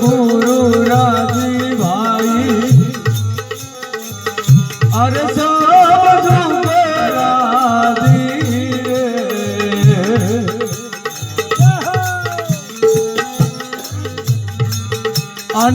ગુરુ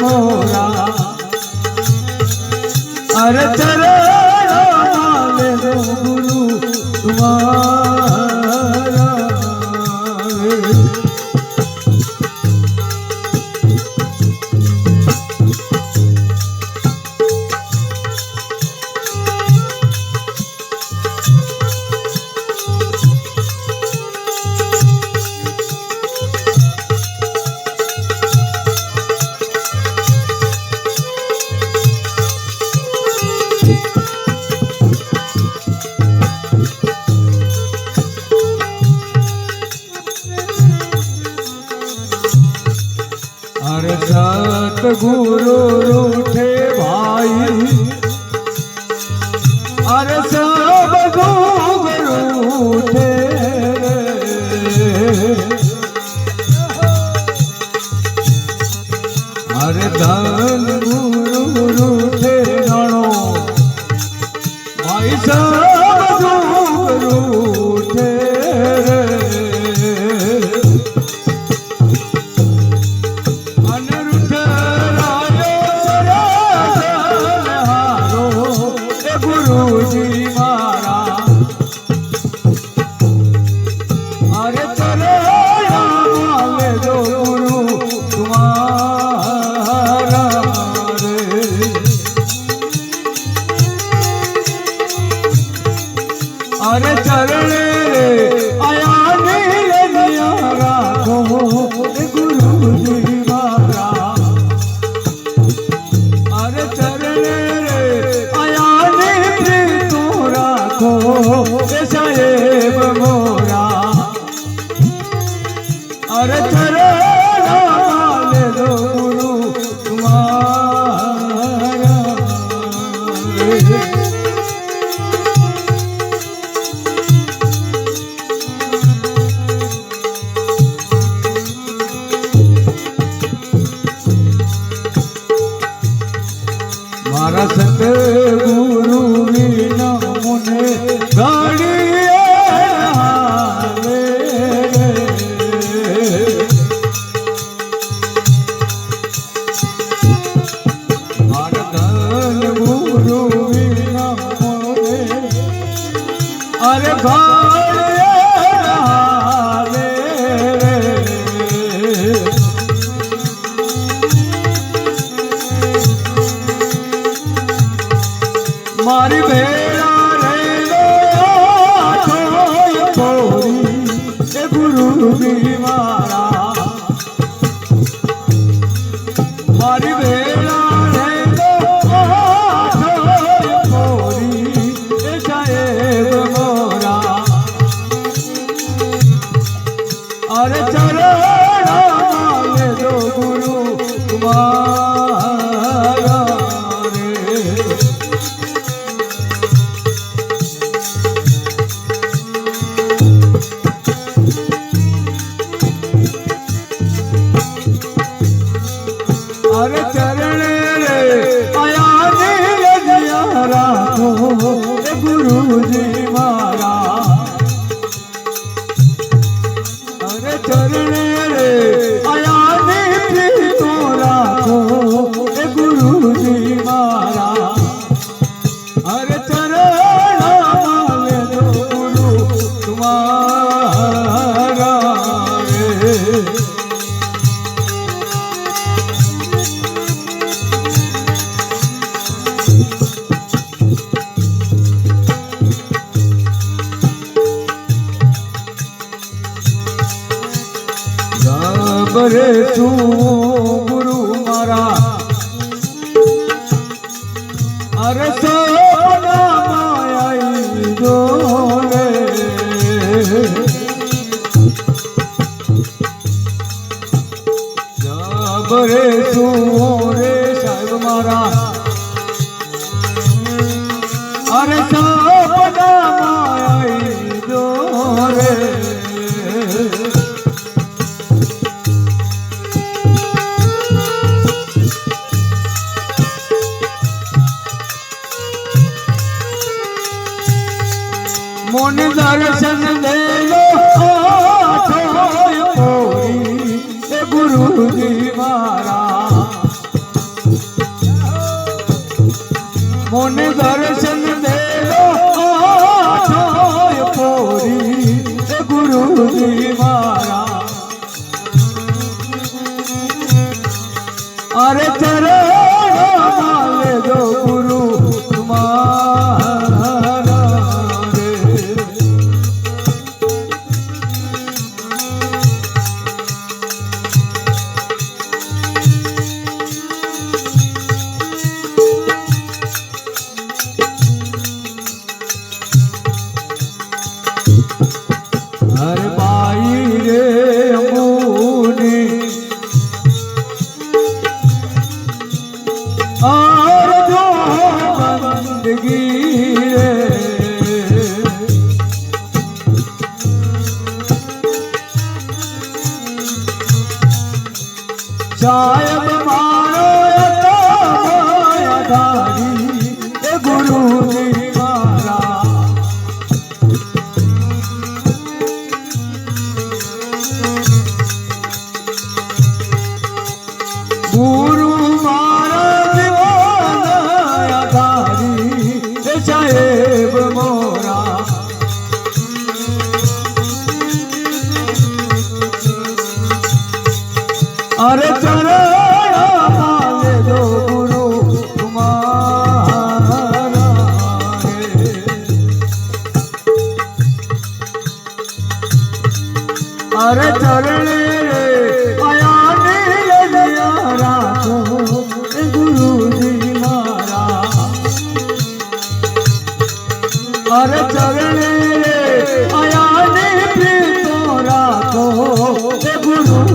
ગોરા અરે સતગુરુ રૂઠે ભાઈ. અરે સબ રૂઠે અરે ધન ગુરુ રૂઠે ગણો ભાઈ સબ ਸਕੇ ਗੁਰੂ ਬਿਨਾ ਮੁਨੇ ਗਾੜੀਏ ਹਾਲੇ ਹਰਦਨ ਗੁਰੂ ਬਿਨਾ ਮੁਨੇ ਅਰੇ ਗਾੜੇ રે તું ગુરુ મારા અરે સા મોન દર્શન દેલો ગુરુજી. আরে চরণ মালে સાહેબ મારો તો માયાધારી એ ગુરુજી મારા. ગુરુ મારા જીવન આધારી એ સાહેબ